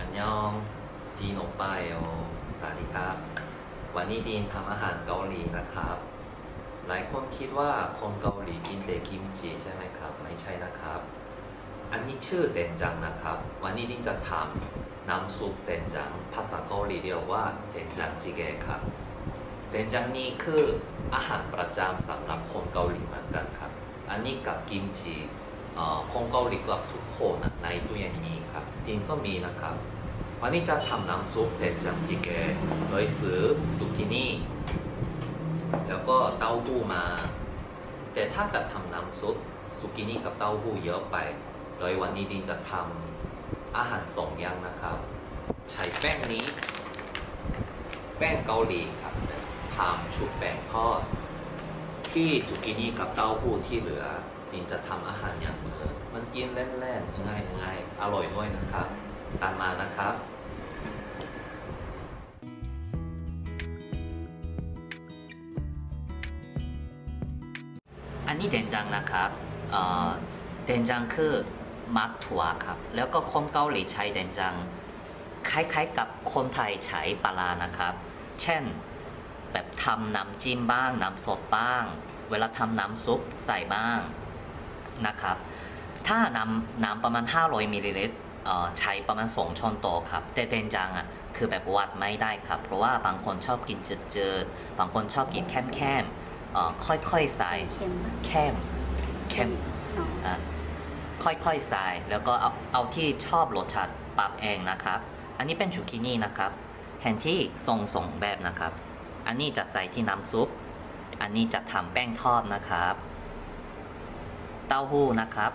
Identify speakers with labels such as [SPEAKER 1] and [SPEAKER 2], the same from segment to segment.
[SPEAKER 1] อันยองจีนอปายโอสวัสดีครับ วันนี้ดีนทำอาหารเกาหลีนะครับ หลายคนคิดว่าคนเกาหลีกินแต่กิมจิใช่ไหมครับ ไม่ใช่นะครับ อันนี้ชื่อเดนจังนะครับ วันนี้ดินจะทำน้ำซุปเดนจัง ภาษาเกาหลีเรียกว่าเดนจังจิเกะครับเดนจังนี้คืออาหารประจำสำหรับคนเกาหลีเหมือนกันครับ อันนี้กับกิมจิ คนเกาหลีกับทุกคนในตู้เย็นนี้ครับดินก็มีนะครับ วันนี้จะทำน้ำซุปเดนจังจิเกะโดยซื้อซุกินี่ แล้วก็เต้าหู้มา แต่ถ้าจะทำน้ำซุปซุกินี่กับเต้าหู้เยอะไปโดยวันนี้ดินจะทำอาหารสองอย่างนะครับ ใช้แป้งนี้ แป้งเกาหลีครับทำชุบแป้งทอดที่ซุกินี่กับเต้าหู้ที่เหลือ ดินจะทำอาหารอย่างเมือมันกินเล่นๆง่ายๆง่ายอร่อยด้วยนะครับ ตามมานะครับอันนี้เดนจังนะครับเอ่อเดนจังคือมักถั่วครับ แล้วก็คนเกาหลีใช้เดนจังคล้ายๆกับคนไทยใช้ปลานะครับ เช่นแบบทำน้ำจิ้มบ้าง น้ำสดบ้าง เวลาทำน้ำซุปใส่บ้าง นะครับ ถ้าน้ำน้ำประมาณ 500มิลลิลิตรเอ่อใช้ประมาณ2ช้อนโต๊ะครับ แต่เดนจังอะคือแบบวัดไม่ได้ครับ เพราะว่าบางคนชอบกินจืดๆบางคนชอบกินแค่มๆเอ่อค่อยๆใส่
[SPEAKER 2] เค็มมาก
[SPEAKER 1] เข้มเข้ม
[SPEAKER 2] เนาะ
[SPEAKER 1] อะค่อยๆใส่แล้วก็เอาเอาที่ชอบรสชาติปรับเองนะครับ อันนี้เป็นชูกินี่นะครับแห่นที่ทรงสองแบบนะครับ อันนี้จะใส่ที่น้ำซุป อันนี้จะทำแป้งทอดนะครับ เต้าหู้นะครับ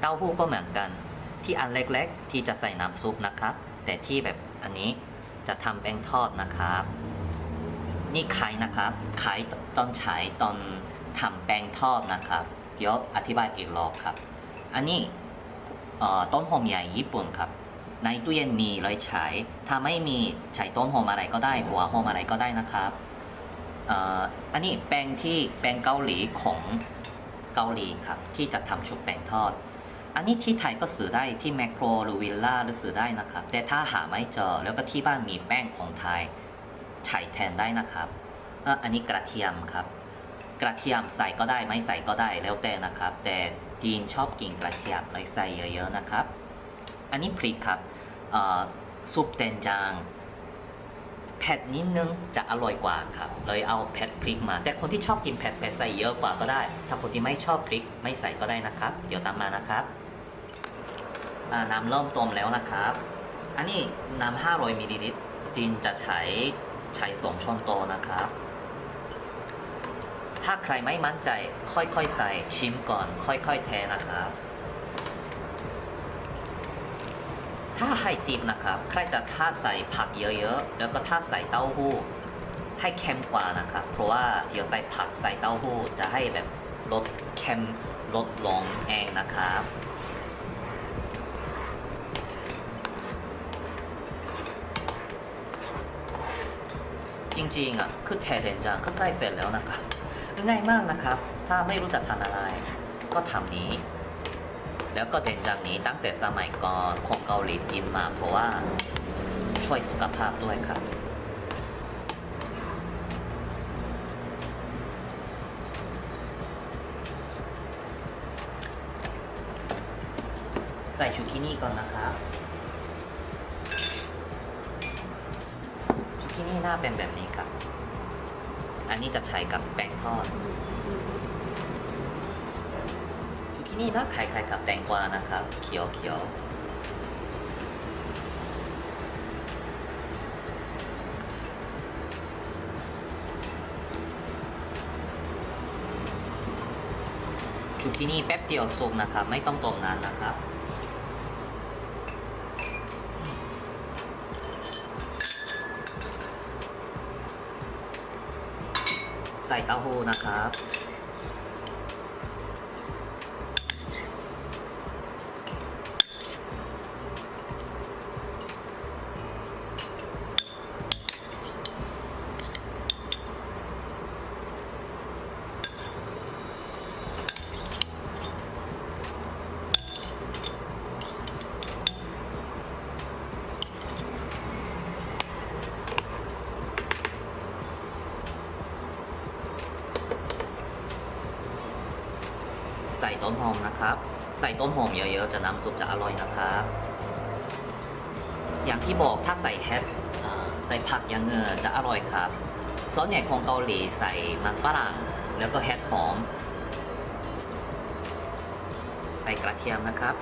[SPEAKER 1] เต้าหู้ก็เหมือนกัน ที่อันเล็กๆ ที่จะใส่น้ำซุปนะครับ แต่ที่แบบอันนี้จะทำแป้งทอดนะครับ นี่ไข่นะครับไข่ตอนใช้ตอนทำแป้งทอดนะครับ เดี๋ยวอธิบายอีกรอบครับ อันนี้ต้นหอมใหญ่ญี่ปุ่นครับในตู้เย็นมีเลยใช้ถ้าไม่มีใช้ต้นหอมอะไรก็ได้ หัวหอมอะไรก็ได้นะครับอออันนี้แป้งที่แป้งเกาหลีของ เกาหลีครับที่จะทำชุบแป้งทอด อันนี้ที่ไทยก็ซื้อได้ที่แมคโครหรือวิลล่าหรือซื้อได้นะครับ แต่ถ้าหาไม่เจอแล้วก็ที่บ้านมีแป้งของไทยใช้แทนได้นะครับ อันนี้กระเทียมครับ กระเทียมใส่ก็ได้ไม่ใส่ก็ได้แล้วแต่นะครับ แต่ดีนชอบกินกระเทียมเลยใส่เยอะๆนะครับ อันนี้พริกครับซุปเตนจาง เผ็ดนิดนึงจะอร่อยกว่าครับเลยเอาเผ็ดพริกมา แต่คนที่ชอบกินเผ็ดเผ็ดใส่เยอะกว่าก็ได้ ถ้าคนที่ไม่ชอบพริกไม่ใส่ก็ได้นะครับ เดี๋ยวตามมานะครับน้ำเริ่มต้มแล้วนะครับ อันนี้น้ำ500มิลลิลิตรดินจะใช้ใช้สองช้อนโตะนะครับ ถ้าใครไม่มั่นใจค่อยๆใส่ชิมก่อน ค่อยๆเทนะครับ ถ้าให้ติมนะครับ ใครจะถ้าใส่ผักเยอะๆ แล้วก็ถ้าใส่เต้าหู้ ให้เค็มกว่านะครับ เพราะว่าเดี๋ยวใส่ผักใส่เต้าหู้จะให้แบบลดเค็มลดลงเองนะครับจริงๆอะคือแทเดนจังก็ใกล้เสร็จแล้วนะครับง่ายมากนะครับ ถ้าไม่รู้จักทำอะไร ก็ทำนี้ แล้วก็เด่นจังนี้ตั้งแต่สมัยก่อนของเกาหลีกินมา เพราะว่าช่วยสุขภาพด้วยครับใส่ชูกินี่ก่อนนะครับชูกินี่หน้าเป็นแบบนี้ครับ อันนี้จะใช้กับแป้งทอด ชูกินี่น้าคล้ายๆกับแตงกวานะครับเขียวเขียวชูกินี่แป๊บเดียวสุกนะครับ ไม่ต้องต้มนานนะครับใส่เต้าหู้นะครับ อมนะครับ ใส่ต้นหอมเยอะๆ จะน้ำซุปจะอร่อยนะครับ อย่างที่บอกถ้าใส่แฮปใส่ผักอย่างเงอจะอร่อยครับส่วนใหญ่ของเกาหลีใส่มันฝรั่งแล้วก็แฮปหอม ใส่กระเทียมนะครับ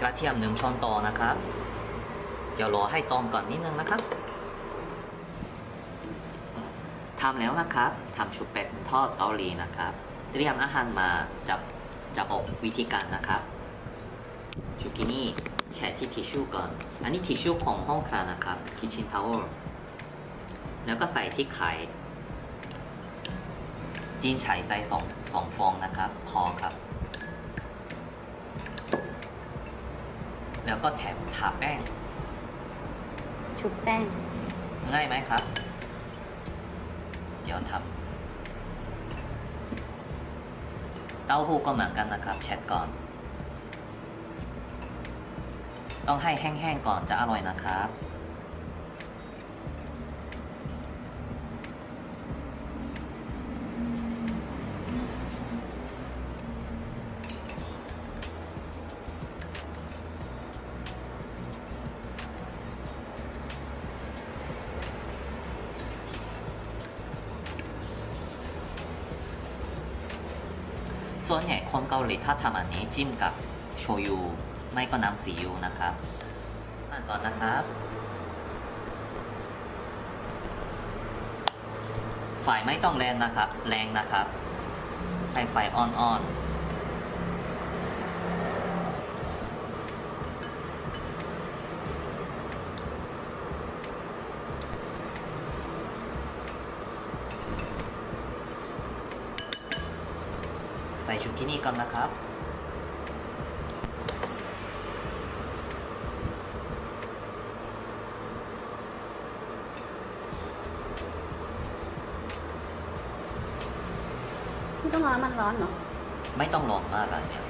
[SPEAKER 1] กระเทียมหนึ่งช้อนโตอนะครับ เดี๋ยวรอให้ต้มก่อนนิดนึงนะครับเอ่อ ทำแล้วนะครับทำชุบเป็ดทอดเกาหลีนะครับ เตรียมอาหารมาจะจะบอกวิธีการนะครับชูกินี่แช่ที่ทิชชู่ก่อน อันนี้ทิชชู่ของห้องคลานะครับคิชชินทาวเวอร์แล้วก็ใส่ที่ไข่จีนไฉใส่สองสองฟองนะครับ พอครับ แล้วก็แถมทาแป้ง
[SPEAKER 2] ชุบแป้ง
[SPEAKER 1] ง่ายไหมครับ เดี๋ยวทำเต้าหู้ก็เหมือนกันนะครับเช็ดก่อน ต้องให้แห้งๆก่อนจะอร่อยนะครับ ส่วนใหญ่คนเกาหลีถ้าทำอันนี้จิ้มกับโชยุ ไม่ก็น้ำซีอิ๊วนะครับอ่านก่อนนะครับไฟไม่ต้องแรงนะครับ แรงนะครับให้ไฟอ่อนๆ ชุดที่นี่ก่อนนะครับ
[SPEAKER 2] ที่ต้องรอน้ำมันร้อนเหรอ
[SPEAKER 1] ไม่ต้องร้อนมากอันเนี่ย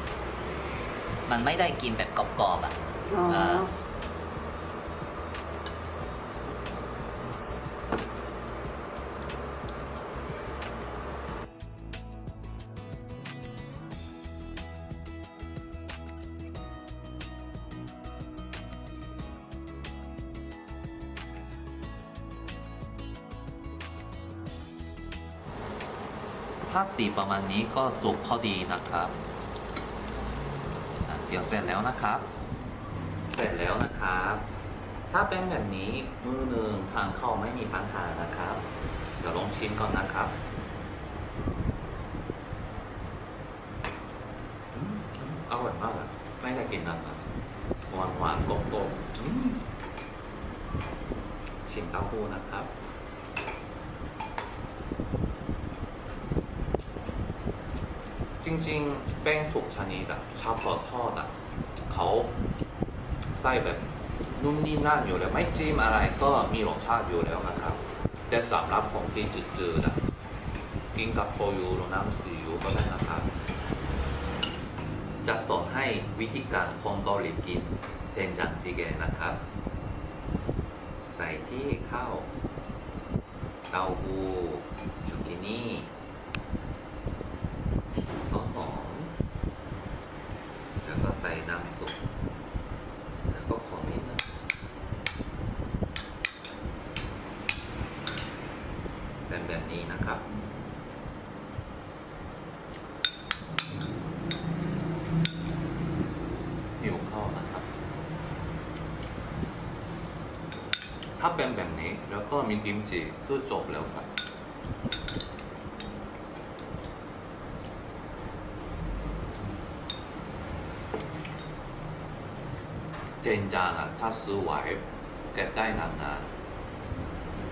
[SPEAKER 1] มันไม่ได้กินแบบกรอบๆอะ
[SPEAKER 2] อ๋อ
[SPEAKER 1] เออ ถ้าสีประมาณนี้ก็สุกพอดีนะครับเดี๋ยวเสร็จแล้วนะครับ เสร็จแล้วนะครับ ถ้าเป็นแบบนี้มือหนึ่งทานเข้าไม่มีปัญหานะครับ เดี๋ยวลองชิมก่อนนะครับอร่อยมากอะไม่ได้กินนานนะหวานหวานๆกลมๆอืมชิมเต้าหู้นะครับ จริงๆแป้งทุกชนิดอะชาวพอทอดอะเขาใส่แบบนุ่นนี่นั่นอยู่แล้ว ไม่จิ้มอะไรก็มีรสชาติอยู่แล้วนะครับ แต่สำหรับของที่จืดๆอะกินกับโชยุหรือน้ำซีอิ๊วก็ได้นะครับ จะสอนให้วิธีการคนเกาหลีกินเทนจังจิเกนะครับ ใส่ที่ข้าวเต้าหู้จูกินี่หอม แล้วก็ใส่ น้ำซุปแล้วก็คนนิดนึงเป็นแบบนี้นะครับหิวข้าวนะครับ ถ้าเป็นแบบนี้แล้วก็มีกิมจิคือจบแล้วครับ จนจางอ่ะ ถ้าซื้อไหวเก็บได้นาน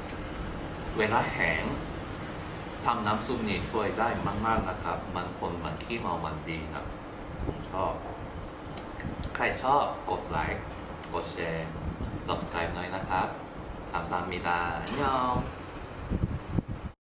[SPEAKER 1] ๆ เวลาแห้งทำน้ำซุปนี่ช่วยได้มากๆนะครับ มันคนมันขี้เมามันดีนะผมชอบ ใครชอบกดไลค์ กดแชร์ subscribe หน่อยนะครับ감사합니다. 안녕.